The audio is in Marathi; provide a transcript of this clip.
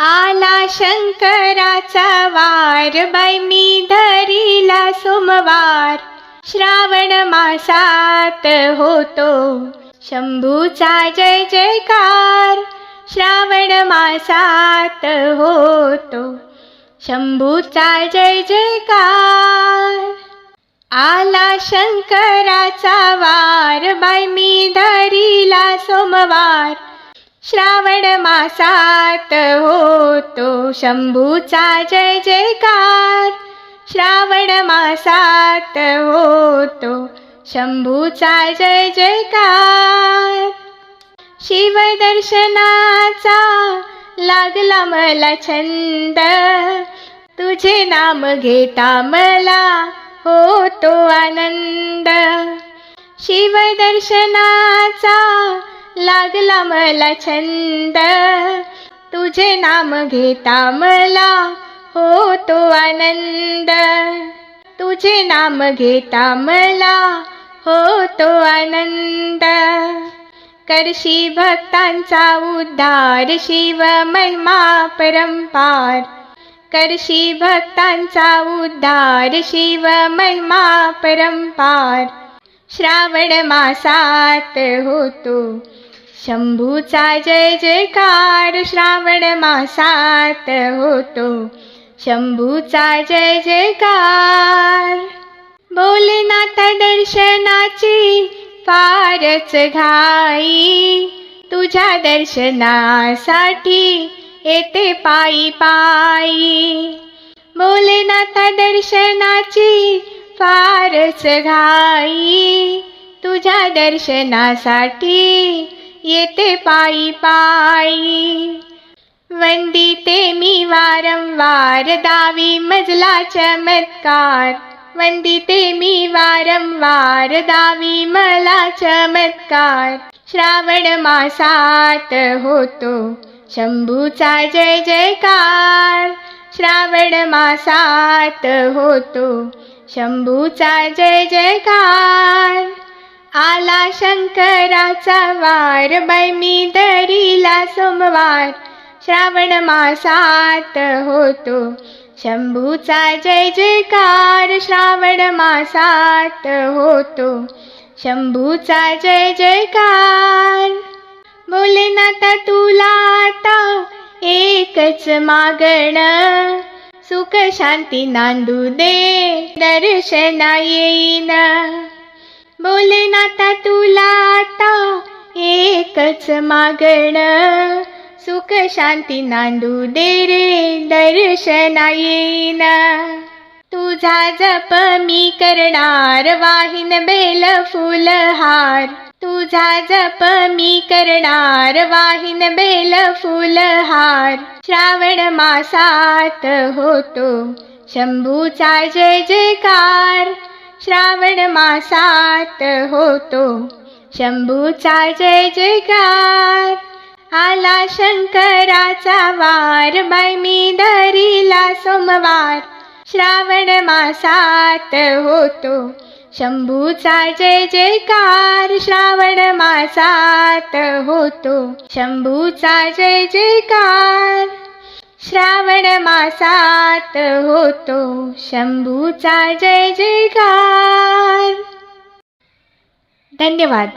आला शंकराचा वार बाई मी धरीला सोमवार. श्रावण मासात होतो शंभूचा जय जयकार. श्रावण मासात होतो शंभूचा जय जयकार. आला शंकराचा वार बाई मी धरीला सोमवार. श्रावण मासात होतो शंभूचा जय जयकार. श्रावण मासात होतो शंभूचा जय जयकार. शिवदर्शनाचा लागला मला छंद. तुझे नाम घेता मला होतो आनंद. शिवदर्शनाचा लागला मला छंद. तुझे नाम घेता मला होतो आनंद. तुझे नाम घेता मला होतो आनंद. करशी भक्तांचा उद्धार शिव महिमा परंपार करशी भक्तांचा उद्धार शिव महिमा परंपार श्रावण मासात होतो शंभूचा जय जयकार श्रावण मासात होतो. शंभूचा जय जयकार. भोलेनाथ दर्शनाची फारच घाई. तुझ्या दर्शनासाठी येते पायी पायी. भोलेनाथ दर्शनाची फारच घाई. तुझ्या दर्शनासाठी येते पायी पायी. वंदिते मी वारंवार दावी मजला चमत्कार वंदिते मी वारंवार दावी मला चमत्कार श्रावण मासात होतो शंभूचा जय जयकार. श्रावण मासात होतो शंभूचा जय जयकार. आला शंकराचा वार बैमी दरीला सोमवार. श्रावण मासात होतो. शंभूचा जय जयकार श्रावण मासात होतो. शंभूचा जय जयकार. भोलेनाथ तुला आता एकच मागण. सुख शांती नांदू दे दर्शना येईना. बोले नाता तुला आता एकच मागण. सुख शांती नांदू दे रे दर्शना येईना. तुझा जप मी करणार वाहिन बेल फुलहार तुझा जप मी करणार वाहिन बेल फुलहार श्रावण मासात होतो शंभूचा जय जयकार. श्रावण मासात होतो. शंभूचा जय जयकार. आला शंकराचा वार बाय मी धरीला सोमवार. श्रावण मासात होतो. शंभूचा जय जयकार. श्रावण मासात होतो. शंभूचा जय जयकार. श्रावण मासात होतो शंभूचा जय जयकार. धन्यवाद.